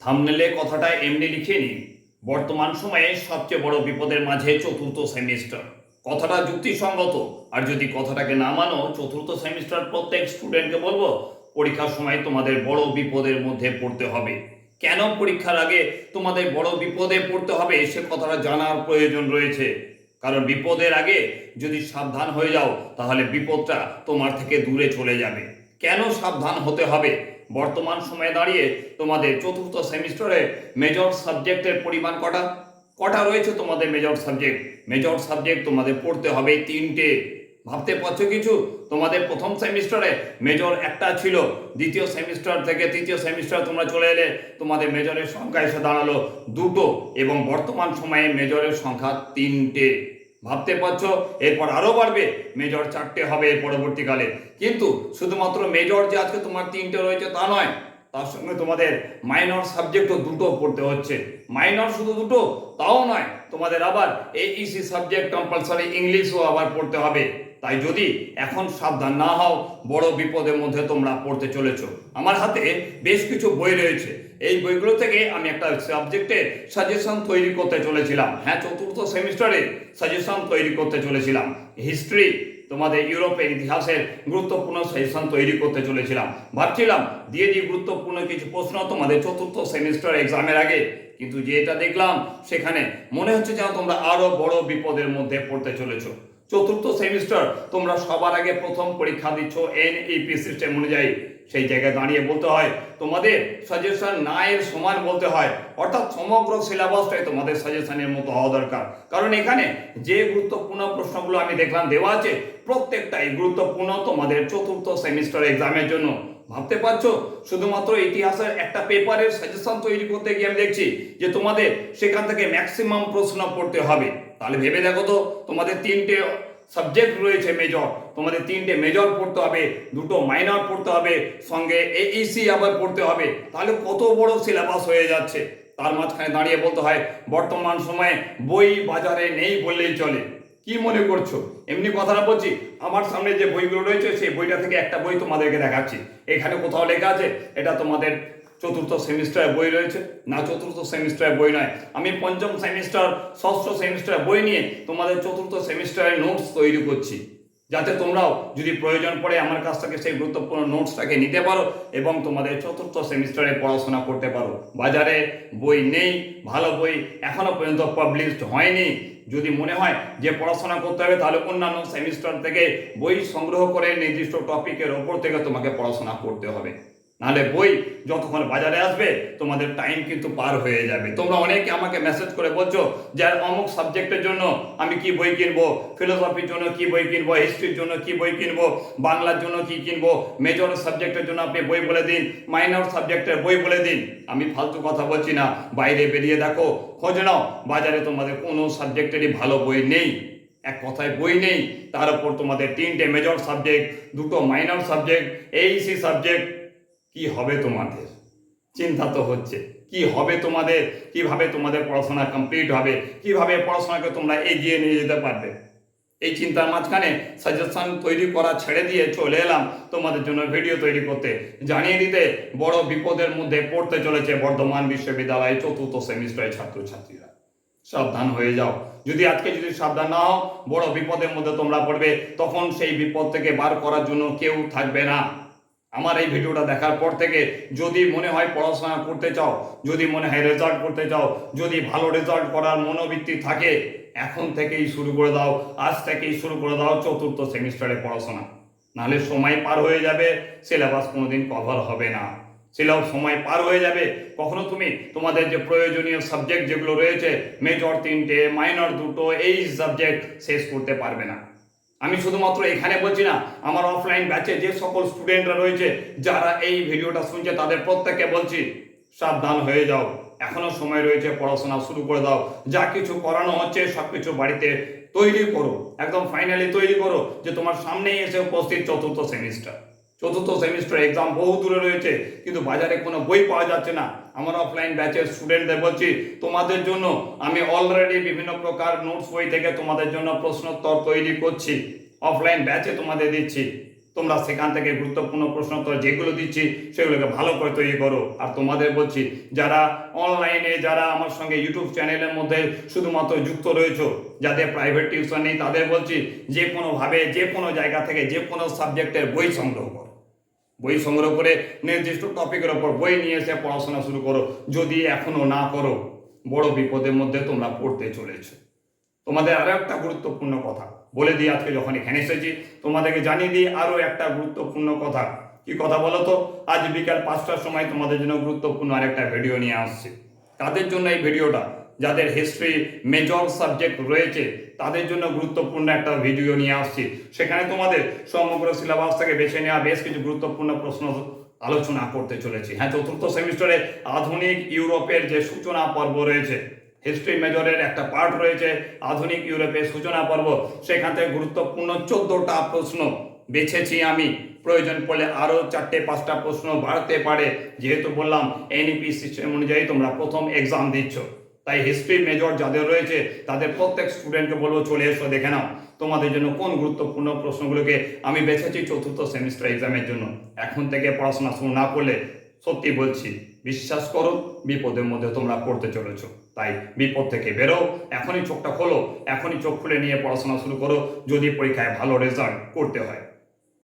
থামনেলে কথাটা এমনি লিখে নিন। বর্তমান সময়ে সবচেয়ে বড় বিপদের মাঝে চতুর্থ সেমিস্টার। কথাটা যুক্তিসঙ্গত, আর যদি কথাটাকে না মানো, চতুর্থ সেমিস্টার প্রত্যেক স্টুডেন্টকে বলব, পরীক্ষার সময় তোমাদের বড় বিপদের মধ্যে পড়তে হবে। কেন পরীক্ষার আগে তোমাদের বড় বিপদে পড়তে হবে, সে কথাটা জানার প্রয়োজন রয়েছে। কারণ বিপদের আগে যদি সাবধান হয়ে যাও, তাহলে বিপদটা তোমার থেকে দূরে চলে যাবে। কেন সাবধান হতে হবে? বর্তমান সময়ে দাঁড়িয়ে তোমাদের চতুর্থ সেমিস্টারে মেজর সাবজেক্টের পরিমাণ কটা? কটা রয়েছে তোমাদের মেজর সাবজেক্ট মেজর সাবজেক্ট তোমাদের পড়তে হবে তিনটে। ভাবতে পারছ কিছু? তোমাদের প্রথম সেমিস্টারে মেজর একটা ছিল, দ্বিতীয় সেমিস্টার থেকে তৃতীয় সেমিস্টার তোমরা চলে এলে তোমাদের মেজরের সংখ্যা এসে দাঁড়াল দুটো এবং বর্তমান সময়ে মেজরের সংখ্যা তিনটে। ভাবতে পারছ? এরপর আরও বাড়বে। মেজর চারটে হবে পরবর্তীকালে। কিন্তু শুধুমাত্র মেজর যে আজকে তোমার তিনটে রয়েছে তা নয়, তার সঙ্গে তোমাদের মাইনর সাবজেক্টও দুটো পড়তে হচ্ছে। মাইনর শুধু দুটো, তাও নয়, তোমাদের আবার এইসি সাবজেক্ট কম্পালসারি ইংলিশও আবার পড়তে হবে। তাই যদি এখন সাবধান না হও, বড় বিপদের মধ্যে তোমরা পড়তে চলেছো। আমার হাতে বেশ কিছু বই রয়েছে। এই বইগুলো থেকে আমি একটা সাবজেক্টের সাজেশন তৈরি করতে চলেছিলাম। হ্যাঁ চতুর্থ সেমিস্টারে সাজেশন তৈরি করতে চলেছিলাম। হিস্ট্রি তোমাদের ইউরোপের ইতিহাসের গুরুত্বপূর্ণ সেশন তৈরি করতে চলেছিলাম। ভাবছিলাম, দিয়ে দিই গুরুত্বপূর্ণ কিছু প্রশ্ন তোমাদের চতুর্থ সেমিস্টার এক্সামের আগে। কিন্তু যেটা দেখলাম, সেখানে মনে হচ্ছে যেন তোমরা আরও বড় বিপদের মধ্যে পড়তে চলেছো। চতুর্থ সেমিস্টার, তোমরা সবার আগে প্রথম পরীক্ষা দিচ্ছ এনইপি সিস্টেম অনুযায়ী। সেই জায়গায় দাঁড়িয়ে বলতে হয়, তোমাদের সাজেশন না এর সমান বলতে হয়। অর্থাৎ সমগ্র সিলেবাসটাই তোমাদের সাজেশনের মতো হওয়া দরকার। কারণ এখানে যে গুরুত্বপূর্ণ প্রশ্নগুলো আমি দেখলাম দেওয়া আছে, প্রত্যেকটাই গুরুত্বপূর্ণ তোমাদের চতুর্থ সেমিস্টার এক্সামের জন্য। ভাবতে পারছ? শুধুমাত্র ইতিহাসের একটা পেপারের সাজেশন তৈরি করতে গিয়ে আমি দেখছি যে তোমাদের সেখান থেকে ম্যাক্সিমাম প্রশ্ন পড়তে হবে। তাহলে ভেবে দেখো তো, তোমাদের তিনটে সাবজেক্ট রয়েছে মেজর তোমাদের তিনটে মেজর পড়তে হবে, দুটো মাইনর পড়তে হবে, সঙ্গে এইসি আবার পড়তে হবে। তাহলে কত বড় সিলেবাস হয়ে যাচ্ছে? তার মাঝখানে দাঁড়িয়ে বলতে হয়, বর্তমান সময়ে বই বাজারে নেই বললেই চলে। কি মনে করছ? এমনি কথাটা বলছি, আমার সামনে যে বইগুলো রয়েছে, সেই বইটা থেকে একটা বই তোমাদেরকে দেখাচ্ছি। এখানে কোথাও লেখা আছে, এটা তোমাদের চতুর্থ সেমিস্টারের বই রয়েছে, না চতুর্থ সেমিস্টারের বই নয়। আমি পঞ্চম সেমিস্টার, ষষ্ঠ সেমিস্টারের বই নিয়ে তোমাদের চতুর্থ সেমিস্টারের নোটস তৈরি করছি। যাতে তোমরাও যদি প্রয়োজন পড়ে আমার কাছ থেকে সেই গুরুত্বপূর্ণ নোটসটাকে নিতে পারো এবং তোমাদের চতুর্থ সেমিস্টারে পড়াশোনা করতে পারো। বাজারে বই নেই, ভালো বই এখনও পর্যন্ত পাবলিশড হয়নি। যদি মনে হয় যে পড়াশোনা করতে হবে, তাহলে অন্যান্য সেমিস্টার থেকে বই সংগ্রহ করে নির্দিষ্ট টপিকের ওপর থেকে তোমাকে পড়াশোনা করতে হবে। নাহলে বই যতক্ষণ বাজারে আসবে, তোমাদের টাইম কিন্তু পার হয়ে যাবে। তোমরা অনেকে আমাকে মেসেজ করে বলছো যে অমুক সাবজেক্টের জন্য আমি কি বই কিনবো? ফিলোসফির জন্য কি বই কিনবো? হিস্ট্রির জন্য কি বই কিনবো? বাংলার জন্য কি কিনবো? মেজর সাবজেক্টের জন্য আপনি বই বলে দিন মাইনর সাবজেক্টের বই বলে দিন। আমি ফালতু কথা বলছি না। বাইরে বেরিয়ে দেখো, খোঁজ নাও। বাজারে তোমাদের কোনো সাবজেক্টেরই ভালো বই নেই। এক কথায় বই নেই। তার উপর তোমাদের তিনটে মেজর সাবজেক্ট দুটো মাইনর সাবজেক্ট এইসি সাবজেক্ট কি হবে তোমাদের? চিন্তা তো হচ্ছে। কি হবে তোমাদের? কীভাবে তোমাদের পড়াশোনা কমপ্লিট হবে? কীভাবে পড়াশোনাকে তোমরা এগিয়ে নিয়ে যেতে পারবে? এই চিন্তার মাঝখানে সাজেশন তৈরি করা ছেড়ে দিয়ে চলে এলাম তোমাদের জন্য ভিডিও তৈরি করতে। জানিয়ে দিতে, বড় বিপদের মধ্যে পড়তে চলেছে বর্ধমান বিশ্ববিদ্যালয়ে চতুর্থ সেমিস্টারের ছাত্রছাত্রীরা। সাবধান হয়ে যাও। যদি আজকে যদি সাবধান না হও, বড় বিপদের মধ্যে তোমরা পড়বে, তখন সেই বিপদ থেকে বার করার জন্য কেউ থাকবে না। আমার এই ভিডিওটা দেখার পর থেকে যদি মনে হয় পড়াশোনা করতে চাও, যদি মনে হয় রেজাল্ট করতে চাও, যদি ভালো রেজাল্ট করার মনোবৃত্তি থাকে, এখন থেকেই শুরু করে দাও। আজ থেকেই শুরু করে দাও চতুর্থ সেমিস্টারে পড়াশোনা। নাহলে সময় পার হয়ে যাবে সিলেবাস কোনোদিন কভার হবে না। সিলেবাস সময় পার হয়ে যাবে, কখনো তুমি তোমাদের যে প্রয়োজনীয় সাবজেক্ট যেগুলো রয়েছে মেজর তিনটে মাইনর দুটো, এই সাবজেক্ট শেষ করতে পারবে না। আমি শুধুমাত্র এখানে বলছি না, আমার অফলাইন ব্যাচে যে সকল স্টুডেন্টরা রয়েছে, যারা এই ভিডিওটা শুনছে, তাদের প্রত্যেককে বলছি, সাবধান হয়ে যাও। এখনও সময় রয়েছে, পড়াশোনা শুরু করে দাও। যা কিছু করানো হচ্ছে সব কিছু বাড়িতে তৈরি করো। একদম ফাইনালি তৈরি করো, যে তোমার সামনেই এসে উপস্থিত চতুর্থ সেমিস্টার চতুর্থ সেমিস্টার এক্সাম বহু দূরে রয়েছে, কিন্তু বাজারে কোনো বই পাওয়া যাচ্ছে না। আমার অফলাইন ব্যাচের স্টুডেন্টদের বলছি, তোমাদের জন্য আমি অলরেডি বিভিন্ন প্রকার নোটস বই থেকে তোমাদের জন্য প্রশ্নোত্তর তৈরি করছি। অফলাইন ব্যাচে তোমাদের দিচ্ছি। তোমরা সেখান থেকে গুরুত্বপূর্ণ প্রশ্ন উত্তর যেগুলো দিচ্ছি, সেগুলোকে ভালো করে তৈরি করো। আর তোমাদের বলছি, যারা অনলাইনে যারা আমার সঙ্গে ইউটিউব চ্যানেলের মধ্যে শুধুমাত্র যুক্ত রয়েছে, যাদের প্রাইভেট টিউশন নেই, তাদের বলছি, যে কোনোভাবে, যে কোনো জায়গা থেকে যে কোনো সাবজেক্টের বই সংগ্রহ করো। বই সংগ্রহ করে নির্দিষ্ট টপিকের ওপর বই নিয়ে এসে পড়াশোনা শুরু করো। যদি এখনও না করো, বড় বিপদের মধ্যে তোমরা পড়তে চলেছো। তোমাদের আরও একটা গুরুত্বপূর্ণ কথা বলে দিই আজকে যখন এখানে এসেছি, তোমাদেরকে জানিয়ে দিই আরও একটা গুরুত্বপূর্ণ কথা। কি কথা বলো তো? আজ বিকাল পাঁচটার সময় তোমাদের জন্য গুরুত্বপূর্ণ আরেকটা ভিডিও নিয়ে আসছে। তাদের জন্য এই ভিডিওটা? যাদের হিস্ট্রি মেজর সাবজেক্ট রয়েছে, তাদের জন্য গুরুত্বপূর্ণ একটা ভিডিও নিয়ে আসছি। সেখানে তোমাদের সমগ্র সিলেবাস থেকে বেছে নেওয়া বেশ কিছু গুরুত্বপূর্ণ প্রশ্ন আলোচনা করতে চলেছি। হ্যাঁ চতুর্থ সেমিস্টারে আধুনিক ইউরোপের যে সূচনা পর্ব রয়েছে হিস্ট্রি মেজরের একটা পার্ট রয়েছে, আধুনিক ইউরোপের সূচনা পর্ব। সেখান থেকে গুরুত্বপূর্ণ চোদ্দটা প্রশ্ন বেছেছি আমি। প্রয়োজন পড়লে আরও চারটে, পাঁচটা প্রশ্ন বাড়তে পারে। যেহেতু বললাম এনইপি সিস্টেম অনুযায়ী তোমরা প্রথম এক্সাম দিচ্ছ। তাই হিস্ট্রি মেজর যাদের রয়েছে, তাদের প্রত্যেক স্টুডেন্টকে বলব, চলে এসো, দেখে নাও তোমাদের জন্য কোন গুরুত্বপূর্ণ প্রশ্নগুলোকে আমি বেছেছি চতুর্থ সেমিস্টার এক্সামের জন্য। এখন থেকে পড়াশোনা শুরু না করলে সত্যি বলছি, বিশ্বাস করো, বিপদের মধ্যে তোমরা পড়তে চলেছো। তাই বিপদ থেকে বেরো, এখনই চোখটা খোলো, এখনই চোখ খুলে নিয়ে পড়াশোনা শুরু করো, যদি পরীক্ষায় ভালো রেজাল্ট করতে হয়।